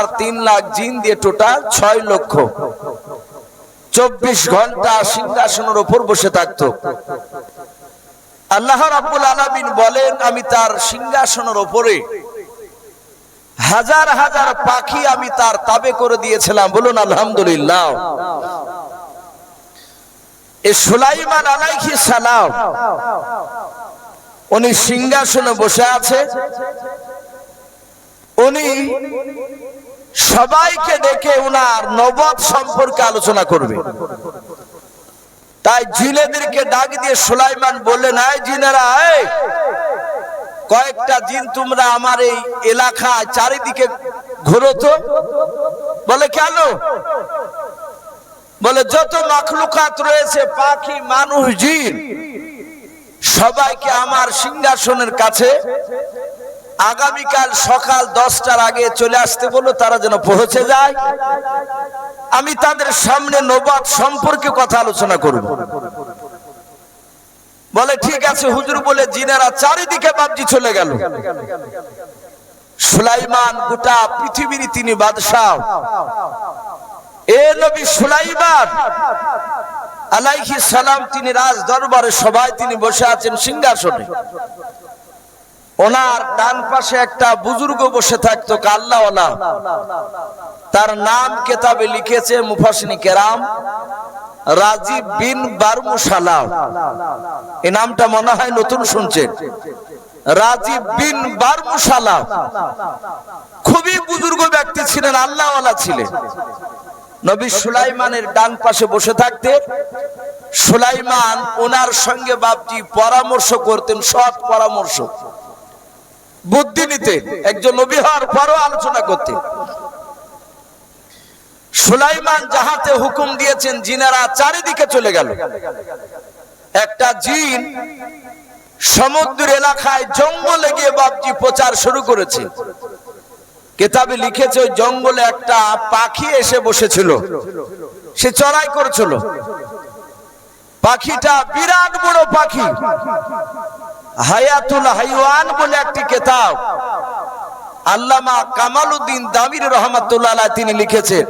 আর তিন লাখ জিন দিয়ে টোটাল ছয় লক্ষ। চব্বিশ ঘণ্টা সিংহাসনের ওপর বসে থাকতো। আল্লাহ রাব্বুল আলামিন বলেন, আমি তার সিংহাসনের ওপরে হাজার হাজার পাখি আমি তার তাবে করে দিয়েছিলাম। বলুন, আলহামদুলিল্লাহ। এ সুলাইমান আলাইহি সালাম, উনি সিংহাসনে বসে আছে। উনি সবাইকে ডেকে উনার নবদ সম্পর্কে আলোচনা করবে। তাই জিনেদেরকে ডাক দিয়ে সুলাইমান বললেন, এই জিনেরা কয়েকটা জিন তোমরা আমার এই এলাকায় চারিদিকে ঘুরো তো। বলে, কেন? বলে, যত মাখলুকাত রয়েছে, পাখি, মানুষ, জিন, সবাইকে আমার সিংহাসনের কাছে আগামীকাল সকাল দশটার আগে চলে আসতে বলো তারা যেন পৌঁছে যায়। আমি তাদের সামনে নবাদ সম্পর্কে কথা আলোচনা করব। বলে, ঠিক আছে হুজুর, বলে জিনেরা চারিদিকে বাবজি চলে গেল। সুলাইমান গোটা পৃথিবীর তিনি বাদশাহ। এ নবী সুলাইমান আলাইহি সালাম, তিনি রাজ দরবারে সবাই তিনি বসে আছেন সিংহাসনে। ওনার ডান পাশে একটা বুজুর্গ বসে থাকতো কাল্লাওয়ালা তার নাম কেতাবে লিখেছে মুফাসিনী কেরাম রাজীব বিন বারমুসালা এই নামটা মনে হয় নতুন শুনছেন। রাজীব বিন বারমুসালা খুবই বুজুর্গ ব্যক্তি ছিলেন, আল্লাহওয়ালা ছিলেন। নবী সুলাইমানের ডান পাশে বসে থাকতে সুলাইমান ওনার সঙ্গে বাপজি পরামর্শ করতেন, সৎ পরামর্শ। বুদ্ধি নিতেন একজন নবী হওয়ার পরও আলোচনা করতে। সুলাইমান যাহাতে হুকুম দিয়েছেন, জিনারা চারিদিকে চলে গেল। একটা জিন সমুদ্র এলাকায় জঙ্গলে গিয়ে বাপজি প্রচার শুরু করেছে। কেতাবে লিখেছে, ওই জঙ্গলে একটা পাখি এসে বসেছিল। সে চড়াই করেছিল। পাখিটা বিরাট বড় পাখি। হায়াতুল হাইওয়ান বলে একটি কেতাব। আল্লামা কামালউদ্দিন দামির রহমাতুল্লাহ তিনি লিখেছেন,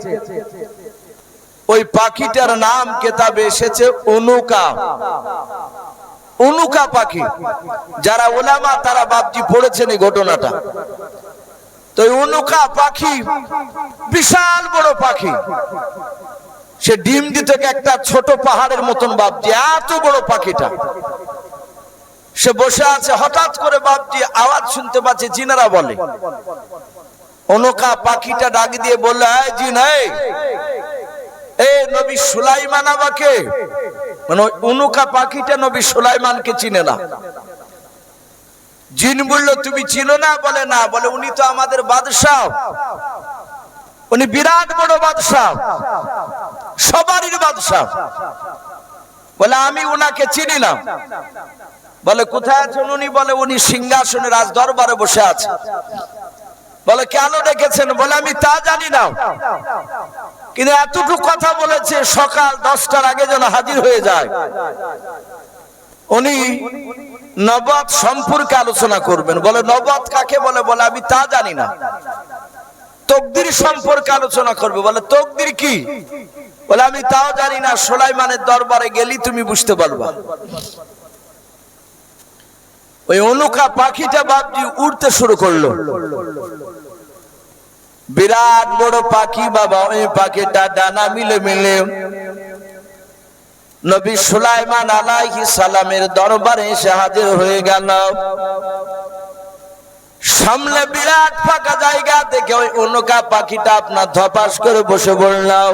ওই পাখিটার নাম কেতাবে এসেছে অনুকা অনুকা পাখি। যারা ওলামা, তারা বাপজি পড়েছেন এই ঘটনাটা। তো অনুকা পাখি বিশাল বড় পাখি। সে ডিম দিতে একটা ছোট পাহাড়ের মতন বাপজি, এত বড় পাখিটা। সে বসে আছে, হঠাৎ করে বাপজি আওয়াজ শুনতে পাচ্ছে, জিনারা বলে। অনুকা পাখিটা ডাক দিয়ে বললে, এই জিন, এই, এ নবী সুলাইমান আমাকে? মানে পাখিটা নবী সুলাইমানকে চিনে না। জিন বলল, তুমি চিনো না? বলে না। বলে, উনি তো আমাদের বাদশাহ। উনি বিরাট বড় বাদশাহ। সবারই বাদশাহ। বলে, আমি উনাকে চিনি না। বলে, কোথায় আছেন উনি? বলে, উনি সিংহাসনে রাজ দরবারে বসে আছে। বলে, কেন ডেকেছেন? বলে, আমি তা জানি না। কিন্তু এতটুকু কথা বলেছে, সকাল দশটার আগে যেন হাজির হয়ে যায়। উনি নবাদ সম্পর্কে আলোচনা করবেন। বলে নবাদ কাকে বলে? বলে, আমি তা জানি না। তকদির সম্পর্কে আলোচনা করবে। বলে, তকদির কি? বলে, আমি তাও জানি না, সোলাইমানের দরবারে গেলি তুমি বুঝতে পারবা। ওই অনুকা পাখিটা বাপজি উড়তে শুরু করল। বিরাট বড় পাখি বাবা, ওই পাখিটা ডানা মিলে মিলে নবী সুলাইমান আলাইহি সালামের দরবারে এসে হাজির হয়ে গেল। সামনে বিরাট ফাঁকা জায়গা দেখে ওই অনুকা পাখিটা আপনার ধপাস করে বসে বললাম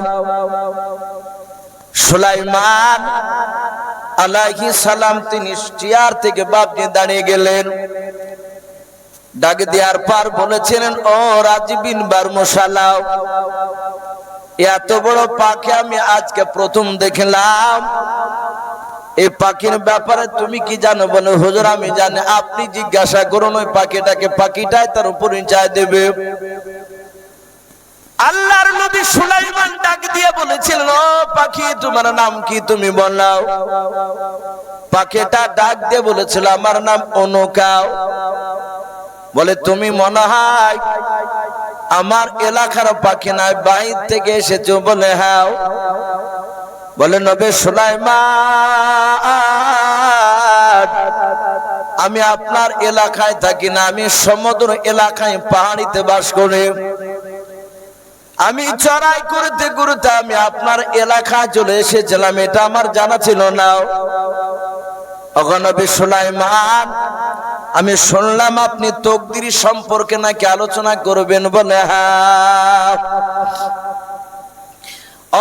সুলাইমান আলাইহি সালাম, তিনি চেয়ার থেকে বাপনি দাঁড়িয়ে গেলেন। ডাক দেওয়ার পার বলেছিলেন, ও রাজবিন বারমশালাও এত বড় পাখি আমি আজকে প্রথম দেখলাম। এই পাখির ব্যাপারে তুমি কি জানো? বলে, হুজুর, আমি জানি। আপনি জিজ্ঞাসা করুন, ওই পাখিটাকে, পাখিটাই তার উপর চায় দেবে। আল্লাহর নবী সুলাইমান ডাক দিয়ে বলেছিলেন ও পাখি, তোমার নাম কি তুমি বলাও? পাখিটা ডাক দিয়ে বলেছিল, আমার নাম অনুকাও বলে, তুমি মনে হয় আমার এলাকার পাখি নাই বাইর থেকে এসেছ বলে হ্যাঁ বলে, নবে সুলাইমান, আমি আপনার এলাকায় থাকি না, আমি সমুদ্র এলাকায় পাহাড়িতে বাস করি। আমি চড়াই করতে করতে আমি আপনার এলাকা চলে এসেছিলাম, এটা আমার জানা ছিল না। অগনবী সুলাইমান, আমি শুনলাম আপনি তকদির সম্পর্কে নাকি আলোচনা করবেন বলে হ্যাঁ।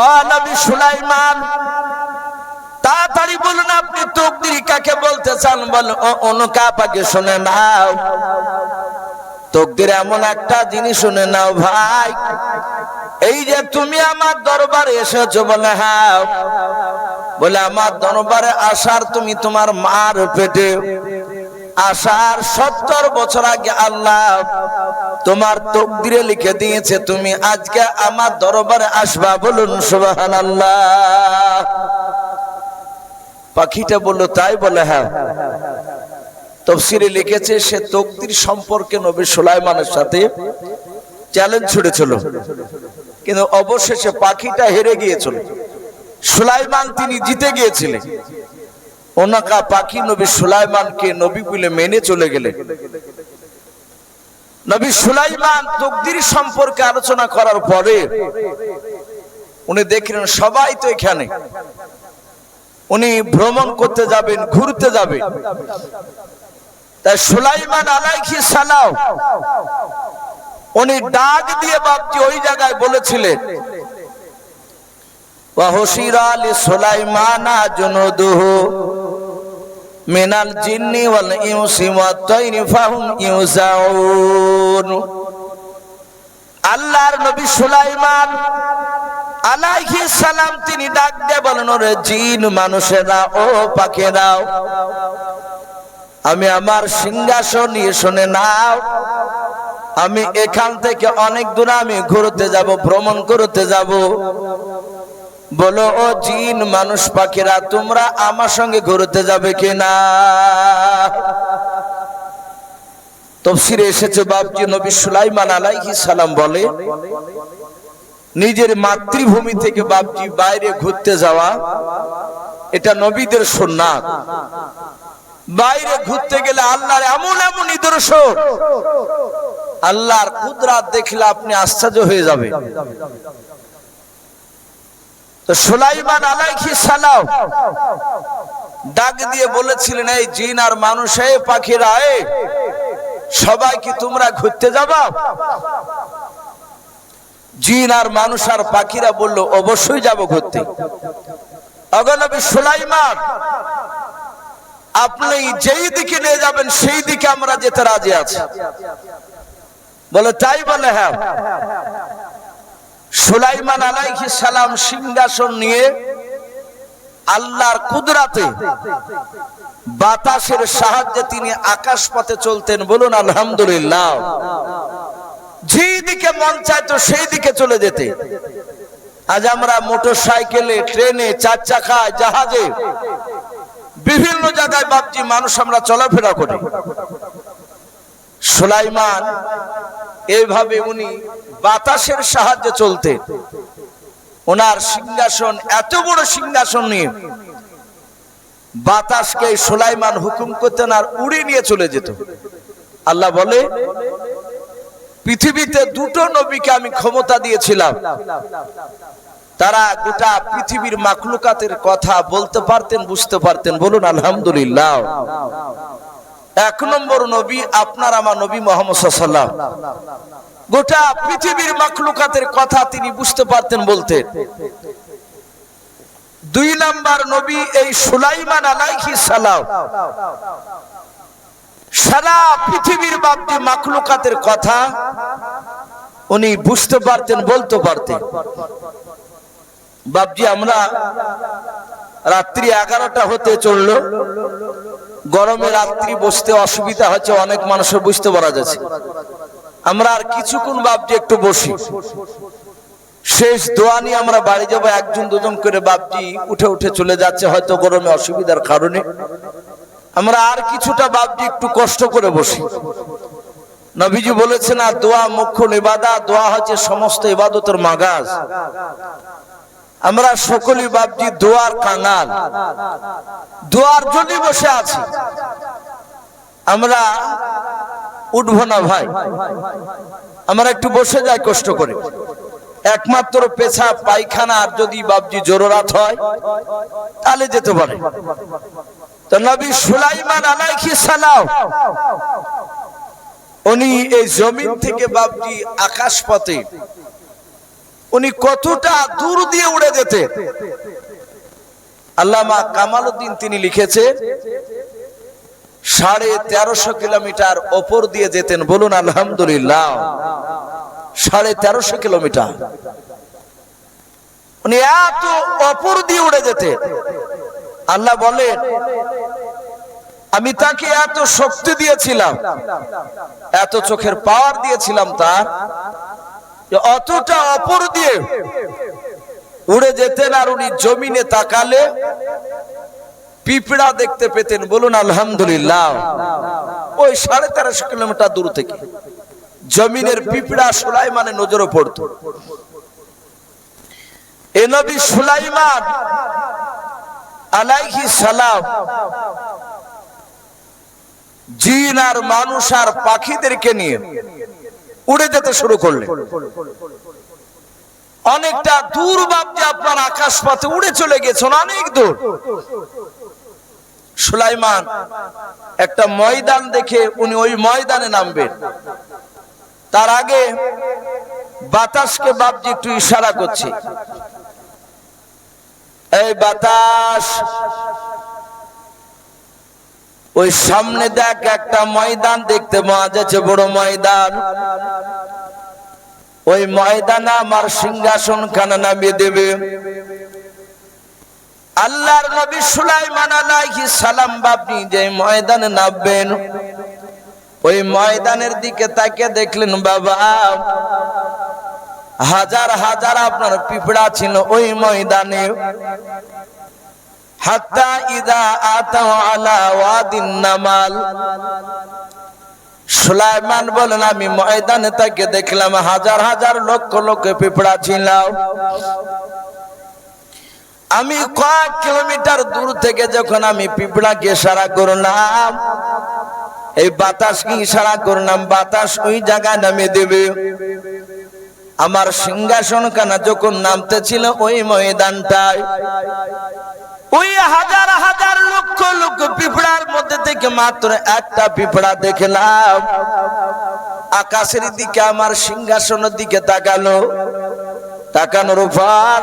ও নবী সুলাইমান, তাড়াতাড়ি বলুন আপনি তকদির কাকে বলতে চান? বলেন, ও অনুকা পাকে শুনে নাও। তকদির এমন একটা জিনিস শুনে নাও ভাই। এই যে তুমি আমার দরবারে এসেছ বলে হ্যাঁ। বলে, আমার দরবারে আসার তুমি তোমার মার পেটে। আসার সত্তর বছর আগে আল্লাহ তোমার তকদিরে লিখে দিয়েছে, তুমি আজকে আমার দরবারে আসবা বলুন সুবাহান আল্লাহ পাখিটা বলল, তাই বলে হ্যাঁ। তফসিরে লিখেছে, সে তকদির সম্পর্কে নবী সুলাইমানের সাথে চ্যালেঞ্জ ছুড়েছিল কিন্তু অবশেষে পাখিটা হেরে গিয়েছিল। সুলাইমান তিনি জিতে গিয়েছিলেন। ওনাকা পাখি নবী সুলাইমানকে নবী বলে মেনে চলে গেলেন। নবী সুলাইমান তকদির সম্পর্কে আলোচনা করার পরে উনি দেখলেন, সবাই তো এখানে। উনি ভ্রমণ করতে যাবেন, ঘুরতে যাবেন। তাই সুলাইমান আলাইকি সালাম, উনি ডাক দিয়ে বাপজি ওই জায়গায় বলেছিলেন মিনাল জিন্নি ওয়াল আল্লাহর সুলাইমান সালাম তিনি ডাক দে বলেন, ওরে জিন মানুষেরা, ও পাখেরাও আমি আমার সিংহাসন নিয়ে শুনে নাও। আমি এখান থেকে অনেক দূর আমি ঘুরতে যাব, ভ্রমণ করতে যাব। বলো, ও জিন মানুষ পাখিরা, তোমরা আমার সঙ্গে ঘুরতে যাবে কিনা? তফসিরে এসেছে বাবজি নবী সুলাইমান আলাইহিস সালাম বলে, নিজের মাতৃভূমি থেকে বাবজি বাইরে ঘুরতে যাওয়া, এটা নবীদের সুন্নাত। বাইরে ঘুরতে গেলে আল্লাহর এমন এমন নিদর্শন। আল্লাহর কুদরাত দেখলে আপনি আশ্চর্য হয়ে যাবে। তো সুলাইমান আলাইহি সালাম ডাক দিয়ে বলেছিলেন, এই জিন আর মানুষ পাখিরা এ সবাই কি তোমরা ঘুরতে যাবা? জিন আর মানুষ আর পাখিরা বলল, অবশ্যই যাব ঘুরতে। অগনবী সুলাইমান আপনি যেই দিকে নিয়ে যাবেন, সেই দিকে আমরা যেতে রাজি আছি। বলে, তাই বলে হ্যাঁ। সুলাইমান আলাইহি সালাম সিংহাসন নিয়ে আল্লাহর কুদরাতে বাতাসের সাহায্যে তিনি আকাশ পথে চলতেন। বলুন, আলহামদুলিল্লাহ। যেই দিকে মন চাইতো, সেই দিকে চলে যেতে। আজ আমরা মোটর সাইকেলে ট্রেনে, চার চাকায়, জাহাজে বিভিন্ন জায়গায় বাপজি মানুষ আমরা চলাফেরা করি। সুলাইমান এইভাবে উনি বাতাসের সাহায্যে চলতে ওনার সিংহাসন, এত বড় সিংহাসন নিয়ে বাতাসকে সুলাইমান হুকুম করতেন আর উড়ে নিয়ে চলে যেত। আল্লাহ বলে, পৃথিবীতে দুটো নবীকে আমি ক্ষমতা দিয়েছিলাম। তারা গোটা পৃথিবীর মাকলুকাতের কথা বলতে পারতেন, বুঝতে পারতেন। বলুন, আলহামদুলিল্লাহ। এক নম্বর নবী আপনার আমার নবী মোহাম্মদ গোটা পৃথিবীর মাকলুকাতের কথা তিনি বুঝতে পারতেন বলতেন। দুই নাম্বার নবী এই সুলাইমান আলাইহি সালাম। সারা পৃথিবীর বাপটি মাকলুকাতের কথা উনি বুঝতে পারতেন, বলতে পারতেন। বাপজি, আমরা রাত্রি এগারোটা হতে চলল। গরমে রাত্রি বসতে অসুবিধা হচ্ছে, অনেক মানুষের বুঝতে পারা যাচ্ছে। আমরা আর কিছুক্ষণ বাপজি একটু বসি। শেষ দোয়া নিয়ে আমরা বাড়ি যাব, একজন দুজন করে বাপজি উঠে উঠে চলে যাচ্ছে, হয়তো গরমে অসুবিধার কারণে। আমরা আর কিছুটা বাপজি একটু কষ্ট করে বসি। নবীজি বলেছেন, আর দোয়া মুখ্য ইবাদা দোয়া হচ্ছে সমস্ত ইবাদতের মাগাজ। আমরা সকলেই বাপজি দোয়ার কাঙাল। দোয়ার জন্য বসে আছি। আমরা উঠবো না ভাই। আমরা একটু বসে যাই কষ্ট করে। একমাত্র পেছা পায়খানা, আর যদি বাবজি জোরাত হয়, তাহলে যেতে পারে। নবী সুলাইমান আলাইহি সালাম, উনি এই জমিন থেকে বাবজি আকাশ পথে উনি কতটা দূর দিয়ে উড়ে যেতে। আল্লামা কামালউদ্দিন তিনি লিখেছে, সাড়ে তেরোশো কিলোমিটার ওপর দিয়ে যেতেন, বলুন আলহামদুলিল্লাহ। সাড়ে তেরোশো কিলোমিটার। উনি এত অপর দিয়ে উড়ে যেতেন আল্লাহ বলেন, আমি তাকে এত শক্তি দিয়েছিলাম, এত চোখের পাওয়ার দিয়েছিলাম তার অতটা অপর দিয়ে উড়ে যেতেন আর উনি জমিনে তাকালে পিঁপড়া দেখতে পেতেন। বলুন, আলহামদুলিল্লাহ। ওই সাড়ে তেরোশো কিলোমিটার দূর থেকে জমিনের পিঁপড়া সুলাইমানের নজরে পড়ত। এ নবী সুলাইমান আলাইহি সালাম জিন আর মানুষ আর পাখিদেরকে নিয়ে উড়ে যেতে শুরু করলেন। অনেকটা দূর ভাবছে আপনার আকাশ পথে উড়ে চলে গেছেন, অনেক দূর। সুলাইমান, একটা ময়দান দেখে উনি ওই ময়দানে নামবেন। তার আগে বাতাসকে বাপজি একটু ইশারা করছে। এই বাতাস ওই সামনে দেখ একটা ময়দান দেখতে পাওয়া যাচ্ছে, বড় ময়দান। ওই ময়দানে আমার সিংহাসন খানা নামিয়ে দেবে। আল্লাহর নবী সুলাইমান আলাইহিস সালাম বাপনি যে ময়দানে নামবেন, ওই ময়দানের দিকে তাকে দেখলেন, বাবা, হাজার হাজার আপনার পিঁপড়া ছিল ওই ময়দানে। হাত্তা ইদা আতাও আলা ওয়াদিন নামাল। সুলাইমান বলেন, আমি ময়দানে তাকে দেখলাম, হাজার হাজার লক্ষ লক্ষ পিঁপড়া ছিল আমি কয়েক কিলোমিটার দূর থেকে যখন আমি পিঁপড়াকে ইশারা করলাম, এই বাতাসকে ইশারা করলাম, বাতাস ওই জায়গায় নামে দেবে। আমার সিংহাসন কানা যখন নামতে ছিল ওই ময়দানটায়। ওই হাজার হাজার লক্ষ লক্ষ পিঁপড়ার মধ্যে থেকে মাত্র একটা পিঁপড়া দেখলাম। আকাশের দিকে, আমার সিংহাসনের দিকে তাকালো। তাকানোর পর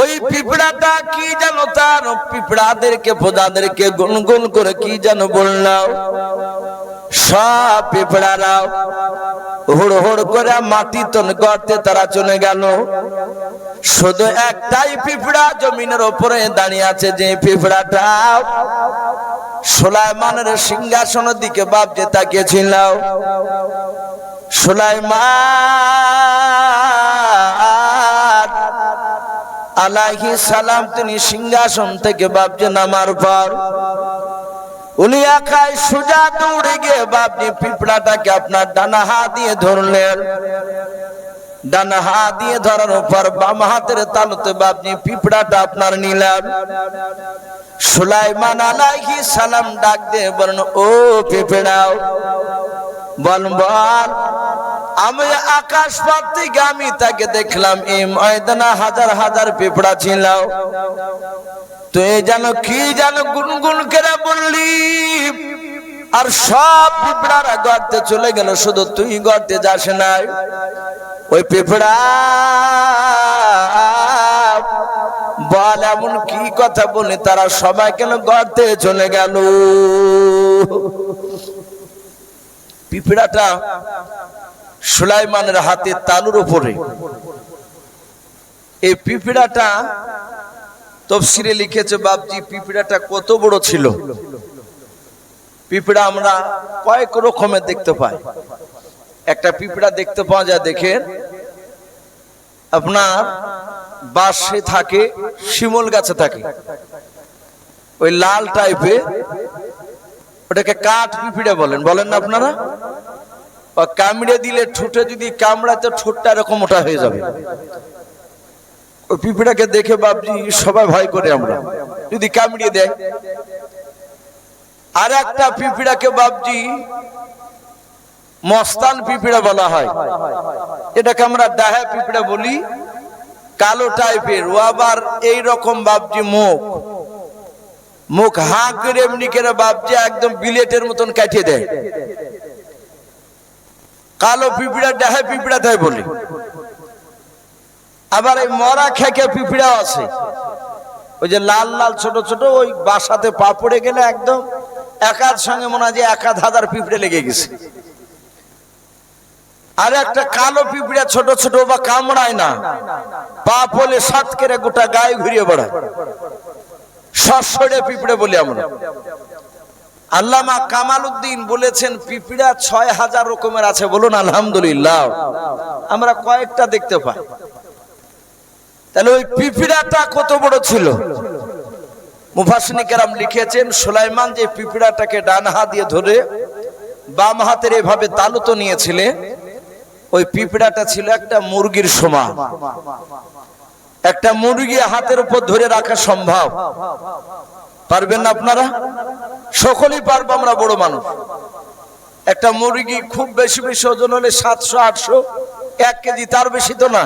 ওই পিঁপড়াটা কি যেন তার পিঁপড়াদেরকে, প্রজাদেরকে গুনগুন করে কি যেন বললাম সব পিঁপড়ারাও হুড় হুড় করে মাটি তন গর্তে তারা চলে গেল। শুধু একটাই পিঁপড়া জমিনের ওপরে দাঁড়িয়ে আছে যে পিঁপড়াটা। সুলাইমানের সিংহাসনের দিকে বাপ যে তাকিয়েছিল। সুলাইমান আলাইহি সালাম তিনি সিংহাসন থেকে বাপজি নামার পর উনি একাই সোজা দৌড়ে গিয়ে বাপজি পিঁপড়াটাকে আপনার ডানা হাত দিয়ে ধরলেন। ডানা হাত দিয়ে ধরার পর বাম হাতের তালুতে বাপজি পিঁপড়াটা আপনার নিলেন। সুলাইমান আলাইহি সালাম ডাক দিয়ে বলেন ও পিঁপড়াও, বল বল, আমি আকাশ পথ থেকে তাকে দেখলাম, এই ময়দানা হাজার হাজার পিঁপড়া ছিল। তুই যেন কি যেন গুনগুন করে বললি? আর সব পিঁপড়ারা গর্তে চলে গেল, শুধু তুই গর্তে যাস নাই। ওই পিঁপড়া বল, এমন কি কথা বলি? তারা সবাই কেন গর্তে চলে গেল? পিঁপড়াটা সুলাইমানের হাতে তালুর উপরে। এই পিঁপড়াটা তফসিরে লিখেছে, বাপজি, পিঁপড়াটা কত বড় ছিল। পিঁপড়া আমরা কয়েক রকমের দেখতে পাই। একটা পিঁপড়া দেখতে পাওয়া যায়, দেখেন, আপনার বাসে থাকে, শিমল গাছে থাকে। ওই লাল টাইপে ওটাকে কাঠ পিঁপড়ে বলেন। বলেন না আপনারা? কামড়ে দিলে ঠোঁটে যদি কামড়াতে ঠোঁটটা এরকম ওটা হয়ে যাবে। ওই পিঁপড়াকে দেখে বাবজি সবাই ভয় করে আমরা। যদি কামড়িয়ে দেয়। আর একটা পিঁপড়াকে বাবজি মস্তান পিঁপড়া বলা হয়। এটাকে আমরা ডাহা পিঁপড়া বলি, কালো টাইপের। ও আবার এই রকম বাবজি মুখ। মুখ হাঁ করে এমনি করে বাবজি একদম বিলেটের মতন কাটিয়ে দেয়। কালো পিঁপড়া ডাহা পিঁপড়া তাই বলি। আবার এই মরা খেকে পিঁপড়াও আছে। ওই যে লাল লাল ছোট ছোট, ওই বাসাতে পা পড়ে গেলে একদম একার সঙ্গে মনে হয় যে এক আধ হাজার পিঁপড়ে লেগে গেছে। আর একটা কালো পিঁপড়া ছোট ছোট বা কামড়ায় না। পা পলে সাত করে গোটা গায়ে ঘুরিয়ে বেড়ায়। সসরে পিঁপড়ে বলি আমরা। আল্লামা কামাল উদ্দিন বলেছেন, পিঁপড়া ছয় হাজার রকমের আছে। বলুন, আলহামদুলিল্লাহ। আমরা কয়েকটা দেখতে পাই। তাহলে ওই পিঁপড়াটা কত বড় ছিল? মুফাসিনী কেরাম লিখেছেন, সুলাইমান যে পিঁপড়াটাকে ডান হাত দিয়ে ধরে বাম হাতের এভাবে তালুতো নিয়েছিলেন ওই পিঁপড়াটা ছিল একটা মুরগির সমান। একটা মুরগি হাতের উপর ধরে রাখা সম্ভব। পারবেন না আপনারা? সকলেই পারব আমরা বড় মানুষ। একটা মুরগি খুব বেশি বেশি ওজন হলে সাতশো, আটশো এক কেজি তার বেশি তো না।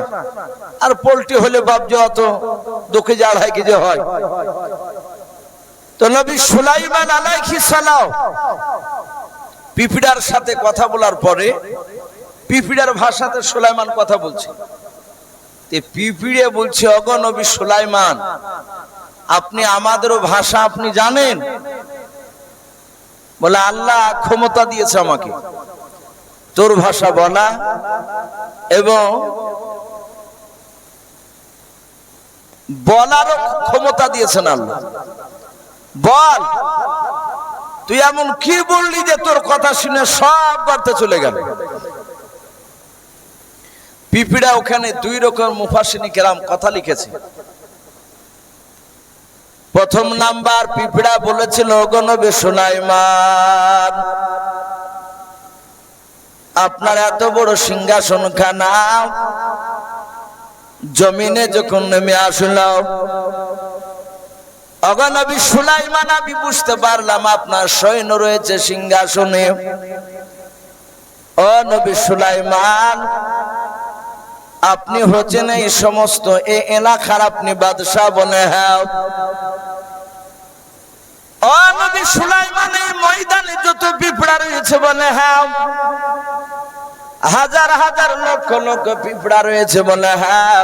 আর পোলট্রি হলে বাবজি অত দু কেজি আড়াই কেজি হয়। তো নবী সুলাইমান আলাইহিস সালাম পিপিড়ার সাথে কথা বলার পরে পিপিড়ার ভাষাতে সুলাইমান কথা বলছে। পিপিড়ে বলছে, অগ নবী সুলাইমান, আপনি আমাদেরও ভাষা আপনি জানেন? বলে, আল্লাহ ক্ষমতা দিয়েছে আমাকে। তোর ভাষা বলা এবং বলারও ক্ষমতা দিয়েছেন আল্লাহ। বল। তুই এমন কি বললি যে তোর কথা শুনে সব বাড়তে চলে গেল? পিপিড়া ওখানে দুই রকম মুফাসিনী কেরাম কথা লিখেছে। প্রথম নাম্বার, পিপিড়া বলেছিল গণবে সুলাইমান আপনার এত বড় সিংহাসন খানা। জমিনে যখন নেমে আসল অগনবী সুলাইমান, আমি বুঝতে পারলাম আপনার সৈন্য রয়েছে সিংহাসনে। ও নবী সুলাইমান, আপনি হচ্ছেন এই সমস্ত এ এলাকার আপনি বাদশাহ বনে। হ্যাঁ যত পিঁপড়া রয়েছে বলে হ্যাঁ। হাজার হাজার লক্ষ লক্ষ পিঁপড়া রয়েছে বলে হ্যাঁ।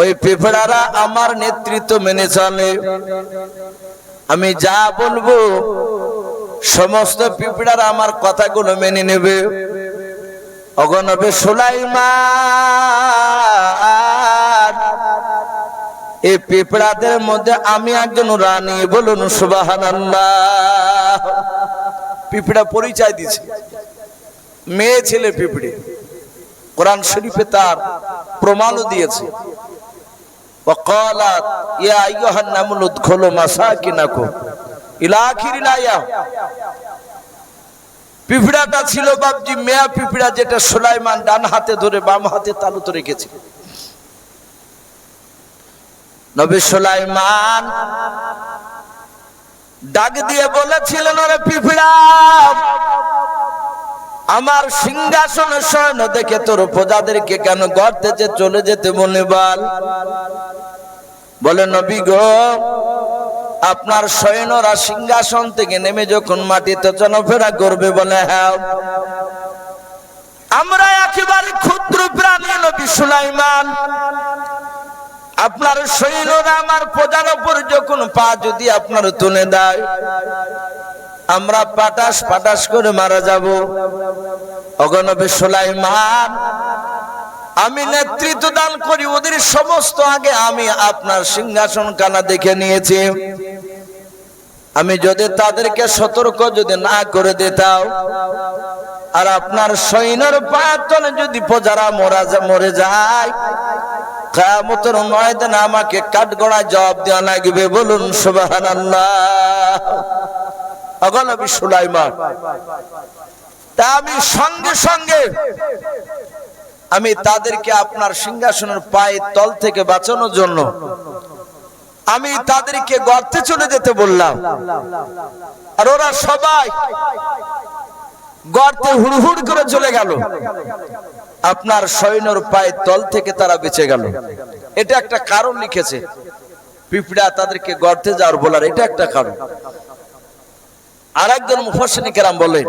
ওই পিঁপড়ারা আমার নেতৃত্ব মেনে চলে। আমি যা বলব, সমস্ত পিঁপড়ারা আমার কথাগুলো মেনে নেবে। অগনবে সুলাইমান, এই পিঁপড়াদের মধ্যে আমি একজন রানী, বলুন সুবাহান পিঁপড়া পরিচয় দিছে মেয়ে ছেলে পিঁপড়ে কোরআন শরীফে তার প্রমাণও দিয়েছে وقالت يا ايها النمل ادخلوا مساكنكم الى اخر الايه পিঁপড়াটা ছিল বাবজি মেয়া পিঁপড়া যেটা সুলাইমান ডান হাতে ধরে বাম হাতে তালুতে রেখেছে নবী সুলাইমান ডাক দিয়ে বলেছিলেন, ওরে পিঁপড়া, আমার সিংহাসন সৈন্য দেখে তোর প্রজাদেরকে কেন গড়তে যে চলে যেতে বলে বল? বলে, নবী গো, আপনার সৈন্যরা সিংহাসন থেকে নেমে যখন মাটিতে চলাফেরা করবে, বলে হ্যাঁ। আমরা একেবারে ক্ষুদ্র প্রাণী নবী সুলাইমান। আপনার সৈন্যরা আমার প্রজার উপর যখন পা যদি আপনার তুলে দেয়, আমরা পাটাস পাটাস করে মারা যাব। অগনবে সুলাইমান, আমি নেতৃত্ব দান করি, ওদের সমস্ত আগে আমি আপনার সিংহাসন কানা দেখে নিয়েছি। আমি যদি তাদেরকে সতর্ক যদি না করে দিতাম, আর আপনার সৈন্যর পাতলে যদি প্রজারা মরা মরে যায় কামতের ময়দানে আমাকে কাঠগড়ায় জবাব দেওয়া লাগবে, বলুন সুবাহান অগনবী সুলাইমান, তা আমি সঙ্গে সঙ্গে আমি তাদেরকে আপনার সিংহাসনের পায়ের তল থেকে বাঁচানোর জন্য আমি তাদেরকে গর্তে চলে যেতে বললাম। আর ওরা সবাই গর্তে হুড়হুড় করে চলে গেল। আপনার সৈন্যর পায়ের তল থেকে তারা বেঁচে গেল। এটা একটা কারণ লিখেছে। পিঁপড়া তাদেরকে গর্তে যাওয়ার বলার এটা একটা কারণ। আর একজন মুফাসিনী কেরাম বলে,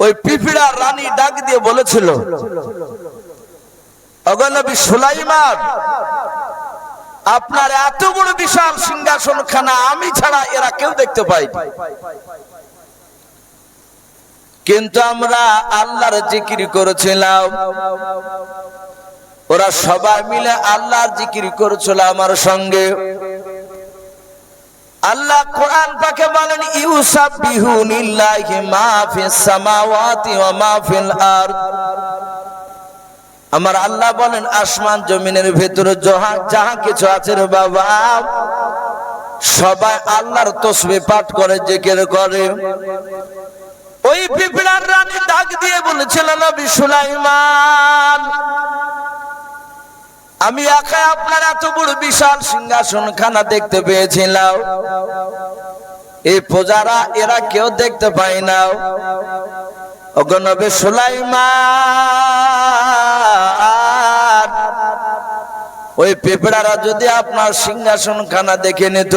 ওই পিঁপড়া রানী ডাক দিয়ে বলেছিল অগনবী সুলাইমান, আপনার এত বড় বিশাল সিংহাসন খানা আমি ছাড়া এরা কেউ দেখতে পাই কিন্তু আমরা আল্লাহর জিকির করেছিলাম। ওরা সবাই মিলে আল্লাহর জিকির করেছিল আমার সঙ্গে। আল্লাহ কোরআন পাকে বলেন ইউসাবিহুনিল্লাহি মা ফিস সামাওয়াতি ওয়া মা ফিল আরদ। আমার আল্লাহ বলেন, আসমান জমিনের ভেতরে যাহা যাহা কিছু আছে রে বাবা, সবাই আল্লাহর তসবিহ পাঠ করে জিকির করে। ওই পিঁপড়ার রানী ডাক দিয়ে বলেছিল, নবী সুলাইমান, আমি একা আপনার এত বড় বিশাল সিংহাসন খানা দেখতে পেয়েছিলাম। এই প্রজারা, এরা কেউ দেখতে পাই না। অগনবে সুলাইমান, ওই পেপড়ারা যদি আপনার সিংহাসন খানা দেখে নিত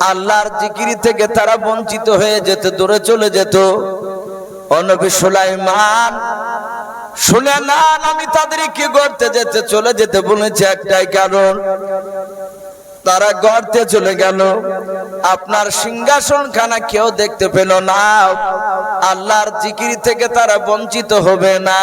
আল্লাহর জিকিরি থেকে তারা বঞ্চিত হয়ে যেত, দূরে চলে যেত। অনবী সুলাইমান, শুনে না আমি তাদেরকে গড়তে যেতে, চলে যেতে বলেছি একটাই কারণ। তারা গড়তে চলে গেল। আপনার সিংহাসন খানা কেউ দেখতে পেল না। আল্লাহর জিকিরি থেকে তারা বঞ্চিত হবে না।